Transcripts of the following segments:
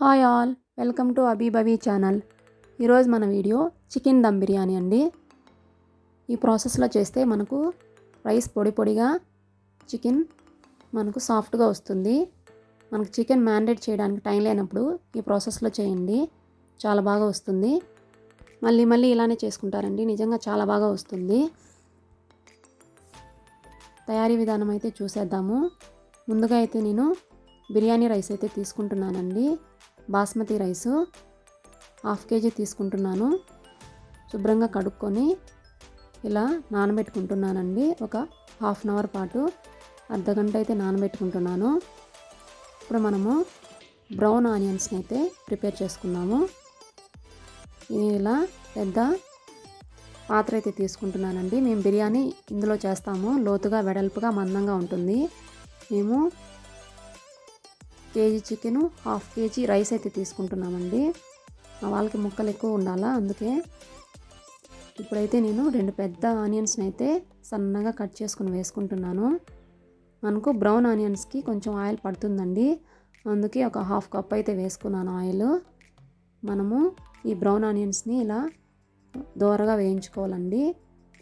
Hi all welcome to అబీబబీ channel. ఈరోజు మన వీడియో చికెన్ దమ్ బిర్యానీ అండి. ఈ ప్రాసెస్లో చేస్తే మనకు రైస్ పొడి పొడిగా చికెన్ మనకు సాఫ్ట్గా వస్తుంది. మనకు చికెన్ మ్యాండేట్ చేయడానికి టైం లేనప్పుడు ఈ ప్రాసెస్లో చేయండి. చాలా బాగా వస్తుంది. మళ్ళీ మళ్ళీ ఇలానే చేసుకుంటారండి. నిజంగా చాలా బాగా వస్తుంది. తయారీ విధానం అయితే చూసేద్దాము. ముందుగా అయితే నేను బిర్యానీ రైస్ అయితే తీసుకుంటున్నానండి. బాస్మతి రైసు హాఫ్ కేజీ తీసుకుంటున్నాను. శుభ్రంగా కడుక్కొని ఇలా నానబెట్టుకుంటున్నానండి. ఒక హాఫ్ అన్ అవర్ పాటు అర్ధగంట అయితే నానబెట్టుకుంటున్నాను. ఇప్పుడు మనము బ్రౌన్ ఆనియన్స్ని అయితే ప్రిపేర్ చేసుకున్నాము ఇలా పెద్ద పాత్ర అయితే తీసుకుంటున్నానండి. మేము బిర్యానీ ఇందులో చేస్తాము. లోతుగా వెడల్పుగా మందంగా ఉంటుంది. మేము KG chicken half KG rice అయితే తీసుకుంటున్నామండి. మా వాళ్ళకి ముక్కలు ఎక్కువ ఉండాలా అందుకే ఇప్పుడైతే నేను రెండు పెద్ద ఆనియన్స్ని అయితే సన్నగా కట్ చేసుకుని వేసుకుంటున్నాను. మనకు బ్రౌన్ ఆనియన్స్కి కొంచెం ఆయిల్ పడుతుందండి. అందుకే ఒక హాఫ్ కప్ అయితే వేసుకున్నాను ఆయిల్. మనము ఈ బ్రౌన్ ఆనియన్స్ని ఇలా దోరగా వేయించుకోవాలండి.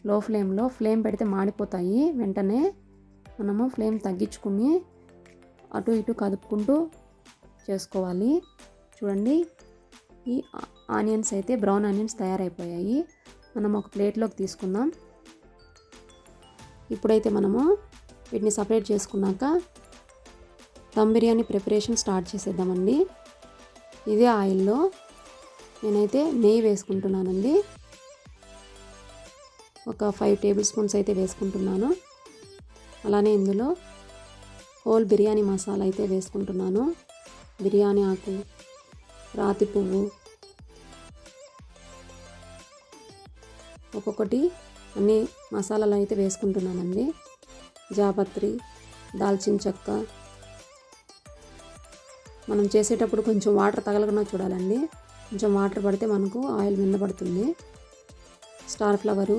లో ఫ్లేమ్లో ఫ్లేమ్ పెడితే మాడిపోతాయి. వెంటనే మనము ఫ్లేమ్ తగ్గించుకుని అటు ఇటు కదుపుకుంటూ చేసుకోవాలి. చూడండి ఈ ఆనియన్స్ అయితే బ్రౌన్ ఆనియన్స్ తయారైపోయాయి. మనం ఒక ప్లేట్లోకి తీసుకుందాం. ఇప్పుడైతే మనము వీటిని సపరేట్ చేసుకున్నాక దమ్ బిర్యానీ ప్రిపరేషన్ స్టార్ట్ చేసేద్దామండి. ఇదే ఆయిల్లో నేనైతే నెయ్యి వేసుకుంటున్నానండి. ఒక ఫైవ్ టేబుల్ స్పూన్స్ అయితే వేసుకుంటున్నాను. అలానే ఇందులో హోల్ బిర్యానీ మసాలా అయితే వేసుకుంటున్నాను. బిర్యానీ ఆకు రాతి పువ్వు ఒక్కొక్కటి అన్ని మసాలాలు అయితే వేసుకుంటున్నానండి. జాపత్రి దాల్చిన చెక్క. మనం చేసేటప్పుడు కొంచెం వాటర్ తగలకుండా చూడాలండి. కొంచెం వాటర్ పడితే మనకు ఆయిల్ మింద పడుతుంది. స్టార్ ఫ్లవరు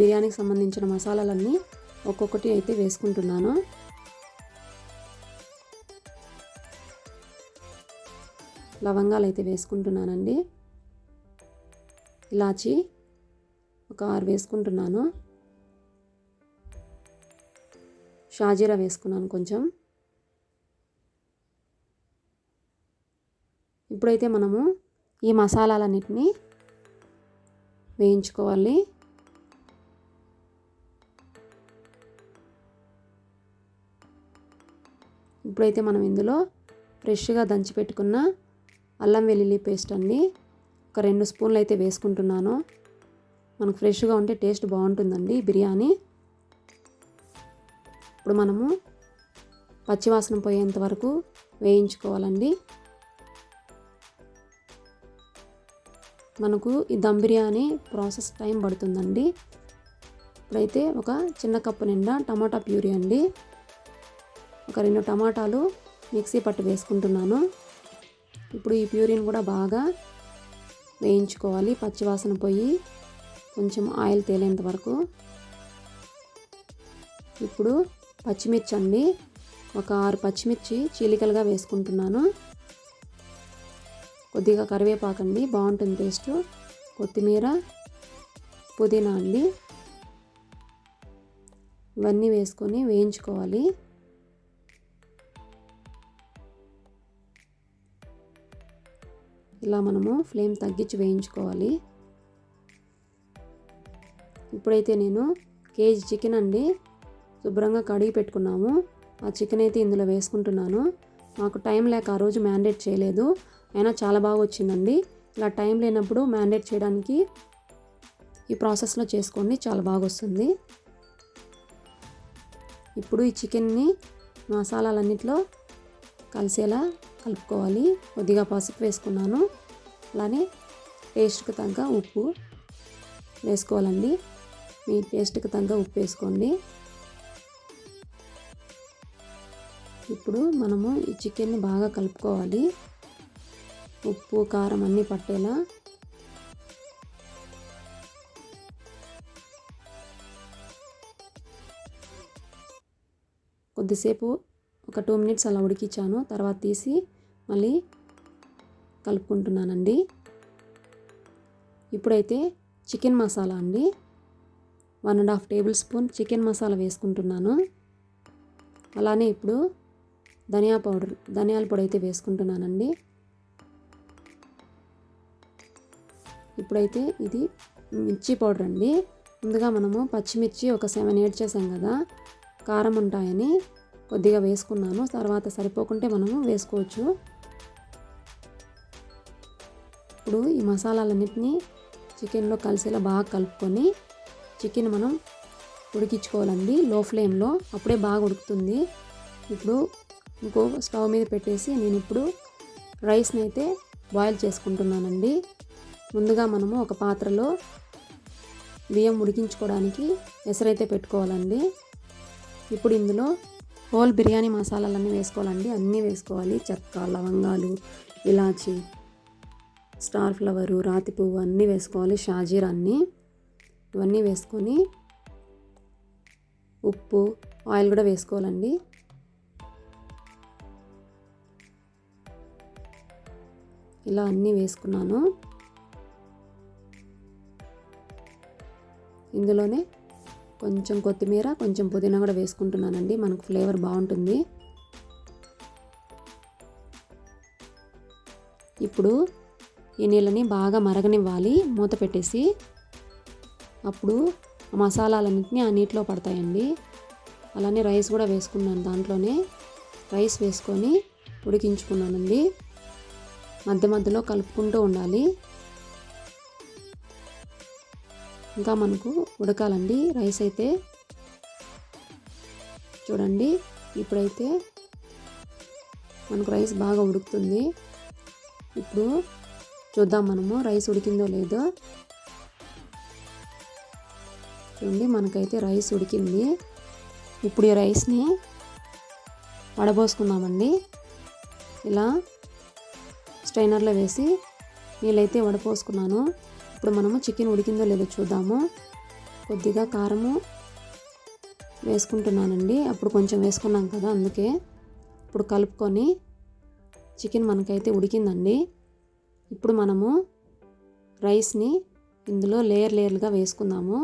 బిర్యానీకి సంబంధించిన మసాలాలన్నీ ఒక్కొక్కటి అయితే వేసుకుంటున్నాను. లవంగాలు అయితే వేసుకుంటున్నానండి. ఇలాచి ఒక ఆరు వేసుకుంటున్నాను. షాజీరా వేసుకున్నాను కొంచెం. ఇప్పుడైతే మనము ఈ మసాలాలన్నిటినీ వేయించుకోవాలి. ఇప్పుడైతే మనం ఇందులో ఫ్రెష్గా దంచి పెట్టుకున్న అల్లం వెల్లుల్లి పేస్ట్ అండి ఒక రెండు స్పూన్లు అయితే వేసుకుంటున్నాను. మనకు ఫ్రెష్గా ఉంటే టేస్ట్ బాగుంటుందండి బిర్యానీ. ఇప్పుడు మనము పచ్చివాసన పోయేంత వరకు వేయించుకోవాలండి. మనకు ఈ దమ్ బిర్యానీ ప్రాసెస్ టైం పడుతుందండి. ఇప్పుడైతే ఒక చిన్న కప్పు నిండా టమాటా ప్యూరీ అండి. ఒక రెండు టమాటాలు మిక్సీ పట్టు వేసుకుంటున్నాను. ఇప్పుడు ఈ ప్యూరిన్ కూడా బాగా వేయించుకోవాలి. పచ్చివాసన పోయి కొంచెం ఆయిల్ తేలేంత వరకు. ఇప్పుడు పచ్చిమిర్చి అండి ఒక ఆరు పచ్చిమిర్చి చీలికలుగా వేసుకుంటున్నాను. కొద్దిగా కరివేపాకండి. బాగుంటుంది టేస్ట్. కొత్తిమీర పుదీనా అండి. ఇవన్నీ వేసుకొని వేయించుకోవాలి. ఇలా మనము ఫ్లేమ్ తగ్గించి వేయించుకోవాలి. ఇప్పుడైతే నేను కేజీ చికెన్ అండి శుభ్రంగా కడిగి పెట్టుకున్నాము. ఆ చికెన్ అయితే ఇందులో వేసుకుంటున్నాను. మాకు టైం లేక ఆ రోజు మ్యాండేట్ చేయలేదు. అయినా చాలా బాగా వచ్చిందండి. ఇలా టైం లేనప్పుడు మ్యాండేట్ చేయడానికి ఈ ప్రాసెస్లో చేసుకోండి చాలా బాగా వస్తుంది. ఇప్పుడు ఈ చికెన్ని మసాలాలన్నింటిలో కలిసేలా కలుపుకోవాలి. కొద్దిగా పసుపు వేసుకున్నాను. అలానే టేస్ట్కి తగ్గ ఉప్పు వేసుకోవాలండి. మీ టేస్ట్కి తగ్గ ఉప్పు వేసుకోండి. ఇప్పుడు మనము ఈ చికెన్ని బాగా కలుపుకోవాలి. ఉప్పు కారం అన్నీ పట్టేలా కొద్దిసేపు ఒక టూ మినిట్స్ అలా ఉడికించాను. తర్వాత తీసి మళ్ళీ కలుపుకుంటున్నానండి. ఇప్పుడైతే చికెన్ మసాలా అండి. One and half table spoon chicken masala వేసుకుంటున్నాను. అలానే ఇప్పుడు ధనియా పౌడర్ ధనియాల పొడి అయితే వేసుకుంటున్నానండి. ఇప్పుడైతే ఇది మిర్చి పౌడర్ అండి. ముందుగా మనము పచ్చిమిర్చి ఒక సెవెన్ ఎయిట్ చేసాం కదా కారం ఉంటాయని కొద్దిగా వేసుకున్నాను. తర్వాత సరిపోకుంటే మనము వేసుకోవచ్చు. ఇప్పుడు ఈ మసాలాలన్నింటినీ చికెన్లో కలిసేలా బాగా కలుపుకొని చికెన్ మనం ఉడికించుకోవాలండి. లో ఫ్లేమ్లో అప్పుడే బాగా ఉడుకుతుంది. ఇప్పుడు ఇంకో స్టవ్ మీద పెట్టేసి నేను ఇప్పుడు రైస్ని అయితే బాయిల్ చేసుకుంటున్నానండి. ముందుగా మనము ఒక పాత్రలో బియ్యం ఉడికించుకోవడానికి ఎసరైతే పెట్టుకోవాలండి. ఇప్పుడు ఇందులో హోల్ బిర్యానీ మసాలాలన్నీ వేసుకోవాలండి. అన్నీ వేసుకోవాలి. చెక్క లవంగాలు ఇలాచి స్టార్ ఫ్లవరు రాతి పువ్వు అన్నీ వేసుకోవాలి షాజీరా అన్నీ. ఇవన్నీ వేసుకొని ఉప్పు ఆయిల్ కూడా వేసుకోవాలండి. ఇలా అన్నీ వేసుకున్నాను. ఇందులోనే కొంచెం కొత్తిమీర కొంచెం పుదీనా కూడా వేసుకుంటున్నానండి. మనకు ఫ్లేవర్ బాగుంటుంది. ఇప్పుడు ఈ నీళ్ళని బాగా మరగనివ్వాలి. మూత పెట్టేసి అప్పుడు మసాలాలన్నింటినీ ఆ నీటిలో పడతాయండి. అలానే రైస్ కూడా వేసుకున్నాను దాంట్లోనే. రైస్ వేసుకొని ఉడికించుకున్నానండి. మధ్య మధ్యలో కలుపుకుంటూ ఉండాలి. ఇంకా మనకు ఉడకాలండి రైస్ అయితే. చూడండి ఇప్పుడైతే మనకు రైస్ బాగా ఉడుకుతుంది. ఇప్పుడు చూద్దాం మనము. రైస్ ఉడికిందో లేదో? చూడండి మనకైతే రైస్ ఉడికింది. ఇప్పుడు ఈ రైస్ని వడబోసుకుందామండి. ఇలా స్ట్రైనర్లో వేసి నీళ్ళైతే వడపోసుకున్నాను. ఇప్పుడు మనము చికెన్ ఉడికిందో లేదో చూద్దాము. కొద్దిగా కారము వేసుకుంటున్నానండి. అప్పుడు కొంచెం వేసుకున్నాం కదా అందుకే. ఇప్పుడు కలుపుకొని చికెన్ మనకైతే ఉడికిందండి. ఇప్పుడు మనము రైస్ని ఇందులో లేయర్ లేయర్లుగా వేసుకుందాము.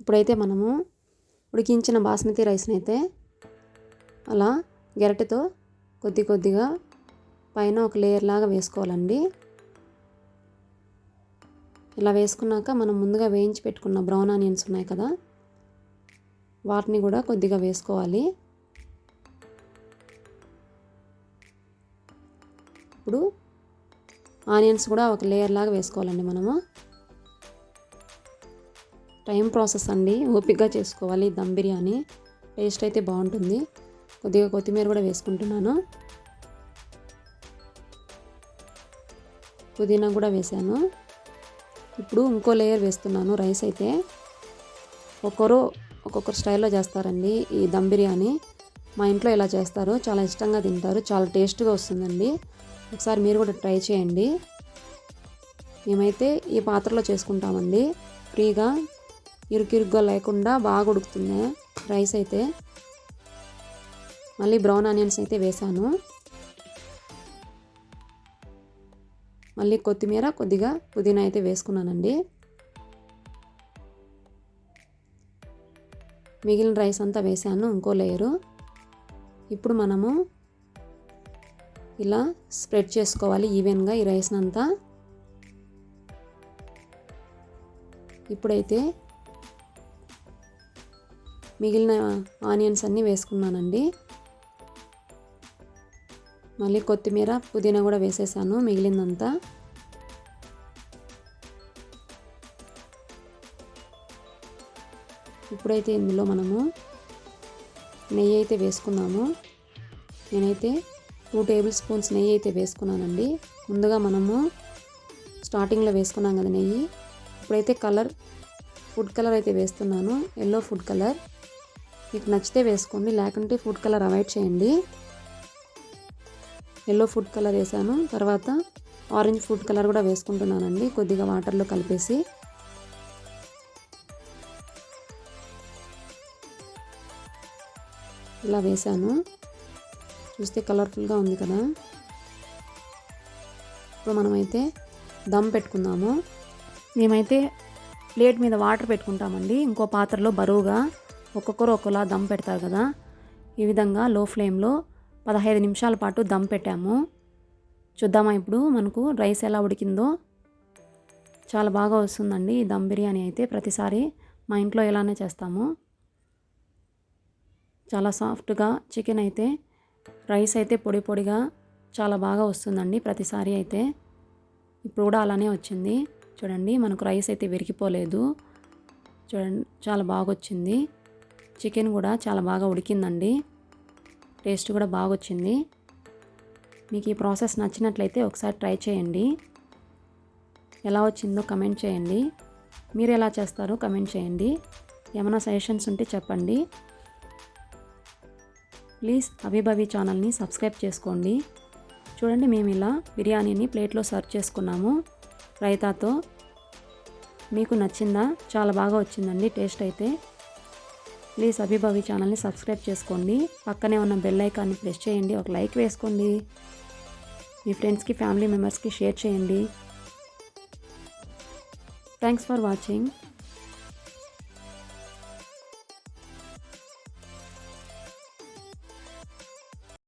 ఇప్పుడైతే మనము ఉడికించిన బాస్మతి రైస్ని అయితే అలా గెరటతో కొద్ది కొద్దిగా పైన ఒక లేయర్ లాగా వేసుకోవాలండి. ఇలా వేసుకున్నాక మనం ముందుగా వేయించి పెట్టుకున్న బ్రౌన్ ఆనియన్స్ ఉన్నాయి కదా వాటిని కూడా కొద్దిగా వేసుకోవాలి. ఇప్పుడు ఆనియన్స్ కూడా ఒక లేయర్ లాగా వేసుకోవాలండి మనము. టైం ప్రాసెస్ అండి ఓపిక్గా చేసుకోవాలి దమ్ బిర్యానీ. టేస్ట్ అయితే బాగుంటుంది. కొద్దిగా కొత్తిమీర కూడా వేసుకుంటున్నాను. పుదీనా కూడా వేసాను. ఇప్పుడు ఇంకో లేయర్ వేస్తున్నాను రైస్ అయితే. ఒక్కరు ఒక్కొక్కరు స్టైల్లో చేస్తారండి ఈ దమ్ బిర్యానీ. మా ఇంట్లో ఇలా చేస్తారు చాలా ఇష్టంగా తింటారు చాలా టేస్ట్గా వస్తుందండి. ఒకసారి మీరు కూడా ట్రై చేయండి. మేమైతే ఈ పాత్రలో చేసుకుంటామండి. ఫ్రీగా ఇరుకిరుగ్గా లేకుండా బాగా ఉడుకుతుంది. రైస్ అయితే. మళ్ళీ బ్రౌన్ ఆనియన్స్ అయితే వేసాను. మళ్ళీ కొత్తిమీర కొద్దిగా పుదీనా అయితే వేసుకున్నానండి. మిగిలిన రైస్ అంతా వేసాను ఇంకో లేయరు. ఇప్పుడు మనము ఇలా స్ప్రెడ్ చేసుకోవాలి ఈవెన్గా ఈ రైస్ని అంతా. ఇప్పుడైతే మిగిలిన ఆనియన్స్ అన్నీ వేసుకున్నానండి. మళ్ళీ కొత్తిమీర పుదీనా కూడా వేసేసాను మిగిలిందంతా. ఇప్పుడైతే ఇందులో మనము నెయ్యి అయితే వేసుకున్నాము. నేనైతే టూ టేబుల్ స్పూన్స్ నెయ్యి అయితే వేసుకున్నానండి. ముందుగా మనము స్టార్టింగ్లో వేసుకున్నాం కదా నెయ్యి. ఇప్పుడైతే కలర్ ఫుడ్ కలర్ అయితే వేస్తున్నాను. Yellow food colour. మీకు నచ్చితే వేసుకోండి లేకుంటే ఫుడ్ కలర్ అవాయిడ్ చేయండి. ఎల్లో ఫుడ్ కలర్ వేసాను. తర్వాత ఆరెంజ్ ఫుడ్ కలర్ కూడా వేసుకుంటున్నానండి. కొద్దిగా వాటర్లో కలిపేసి. ఇలా వేసాను. చూస్తే కలర్ఫుల్గా ఉంది కదా. ఇప్పుడు మనమైతే దమ్ పెట్టుకుందాము. మేమైతే ప్లేట్ మీద వాటర్ పెట్టుకుంటామండి. ఇంకో పాత్రలో బరువుగా ఒక్కొక్కరు ఒక్కోలా దమ్ పెడతారు కదా. ఈ విధంగా లో ఫ్లేమ్లో పదహైదు నిమిషాల పాటు దమ్ పెట్టాము. చూద్దామా ఇప్పుడు మనకు రైస్ ఎలా ఉడికిందో. చాలా బాగా వస్తుందండి ఈ దమ్ బిర్యానీ అయితే ప్రతిసారి మా ఇంట్లో ఇలానే చేస్తాము. చాలా సాఫ్ట్గా చికెన్ అయితే రైస్ అయితే పొడి పొడిగా చాలా బాగా వస్తుందండి ప్రతిసారి అయితే. ఇప్పుడు కూడా అలానే వచ్చింది. చూడండి మనకు రైస్ అయితే విరిగిపోలేదు. చూడండి చాలా బాగా వచ్చింది. చికెన్ కూడా చాలా బాగా ఉడికిందండి. టేస్ట్ కూడా బాగా వచ్చింది. మీకు ఈ ప్రాసెస్ నచ్చినట్లయితే ఒకసారి ట్రై చేయండి. ఎలా వచ్చిందో కమెంట్ చేయండి. మీరు ఎలా చేస్తారో కమెంట్ చేయండి. ఏమైనా సజెషన్స్ ఉంటే చెప్పండి. ప్లీజ్ అభిభవి ఛానల్ని సబ్స్క్రైబ్ చేసుకోండి. చూడండి మేము ఇలా బిర్యానీని ప్లేట్లో సర్వ్ చేసుకున్నాము. రైతాతో మీకు నచ్చిందా? చాలా బాగా వచ్చిందండి టేస్ట్ అయితే. ప్లీజ్ అభిభవి ఛానల్ని సబ్స్క్రైబ్ చేసుకోండి. పక్కనే ఉన్న బెల్ ఐకాన్ని ప్రెస్ చేయండి ఒక లైక్ వేసుకోండి. మీ ఫ్రెండ్స్కి ఫ్యామిలీ మెంబర్స్కి షేర్ చేయండి. Thanks for watching.